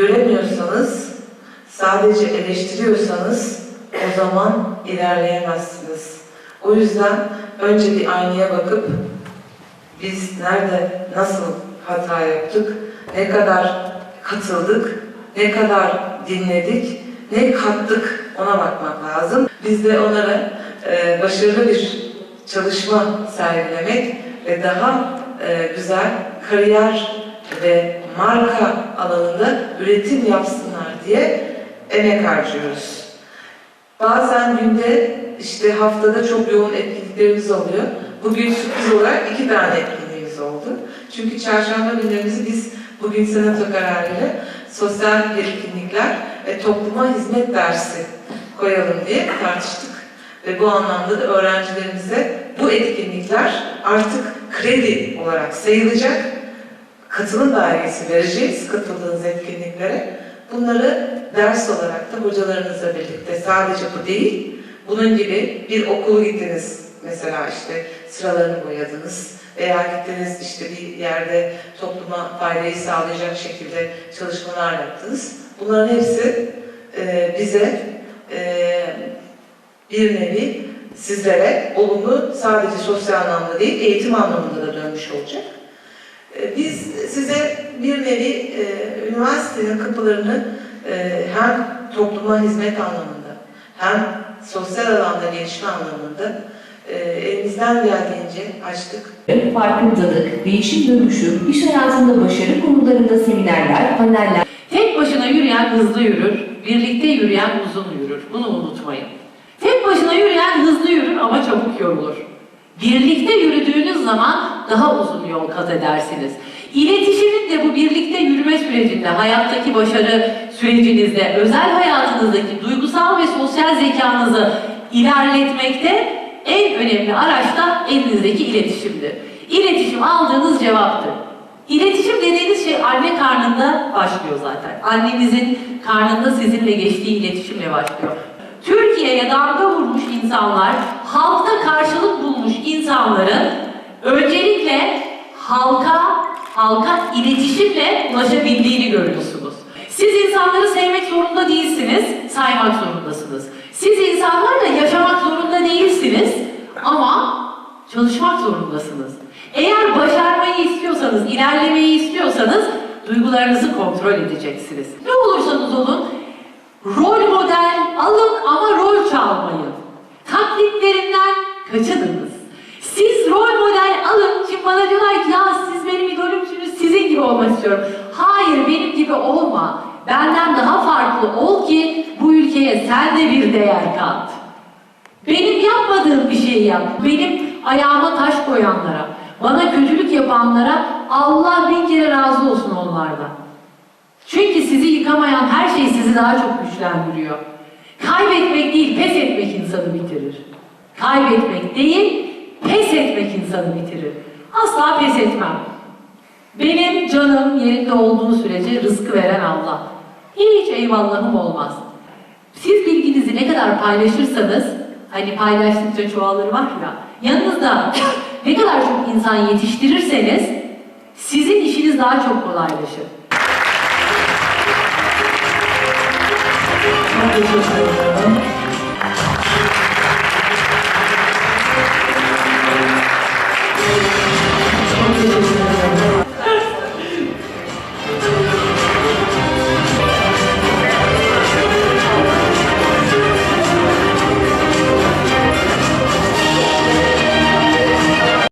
göremiyorsanız, sadece eleştiriyorsanız o zaman ilerleyemezsiniz. O yüzden önce bir aynaya bakıp biz nerede, nasıl hata yaptık, ne kadar katıldık, ne kadar dinledik, ne kattık ona bakmak lazım. Biz de onlara e, başarılı bir çalışma sergilemek ve daha e, güzel kariyer ve marka alanında üretim yapsınlar diye emek harcıyoruz. Bazen günde işte haftada çok yoğun etkinliklerimiz oluyor. Bugün sürpriz olarak iki tane etkinliğimiz oldu. Çünkü çarşamba günlerimizi biz bugün senato kararıyla sosyal etkinlikler ve topluma hizmet dersi koyalım diye tartıştık. Ve bu anlamda da öğrencilerimize bu etkinlikler artık kredi olarak sayılacak. Katılım belgesi vereceğiz katıldığınız etkinliklere. Bunları ders olarak da hocalarınızla birlikte sadece bu değil, bunun gibi bir okulu gittiniz mesela işte sıralarını boyadınız veya gittiniz işte bir yerde topluma faydayı sağlayacak şekilde çalışmalar yaptınız. Bunların hepsi e, bize e, bir nevi sizlere olumlu sadece sosyal anlamda değil eğitim anlamında da dönmüş olacak. E, Biz size bir nevi e, üniversitenin kapılarını e, hem topluma hizmet anlamında hem sosyal alanda gelişme anlamında e, elimizden geldiğince açtık. farkındalık, değişim dönüşüm, iş hayatında başarı konularında seminerler, paneller, Tek başına yürüyen hızlı yürür, birlikte yürüyen uzun yürür. Bunu unutmayın. Tek başına yürüyen hızlı yürür ama çabuk yorulur. Birlikte yürüdüğünüz zaman daha uzun yol kat edersiniz. İletişimin de bu birlikte yürüme sürecinde, hayattaki başarı sürecinizde, özel hayatınızdaki duygusal ve sosyal zekanızı ilerletmekte en önemli araç da elinizdeki iletişimdir. İletişim aldığınız cevaptır. İletişim dediğiniz şey anne karnında başlıyor zaten. Annenizin karnında sizinle geçtiği iletişimle başlıyor. Türkiye'ye damga vurmuş insanlar, halkta karşılık bulmuş insanların öncelikle halka, halka iletişimle ulaşabildiğini görüyorsunuz. Siz insanları sevmek zorunda değilsiniz, saymak zorundasınız. Siz insanlarla yaşamak zorunda değilsiniz ama çalışmak zorundasınız. Eğer başarmayı istiyorsanız, ilerlemeyi istiyorsanız duygularınızı kontrol edeceksiniz. Ne olursanız olun rol model alın ama rol çalmayın. Taklitlerinden kaçınınız. Siz rol model alın. Şimdi bana diyorlar ki ya siz benim idolümsünüz, sizin gibi olmak istiyorum. Hayır benim gibi olma. Benden daha farklı ol ki bu ülkeye sen de bir değer kat. Benim yapmadığım bir şeyi yap. Benim ayağıma taş koyanlara, bana kötülük yapanlara Allah bin kere razı olsun onlardan. Çünkü sizi yıkamayan her şey sizi daha çok güçlendiriyor. Kaybetmek değil, pes etmek insanı bitirir. Kaybetmek değil, pes etmek insanı bitirir. Asla pes etmem. Benim canım yerinde olduğu sürece rızkı veren Allah. Hiç eyvallahım olmaz. Siz bilginizi ne kadar paylaşırsanız, hani paylaştıkça çoğalır var ya, yanınızda ne kadar çok insan yetiştirirseniz, sizin işiniz daha çok kolaylaşır. Çok teşekkür ederim. Çok teşekkür ederim.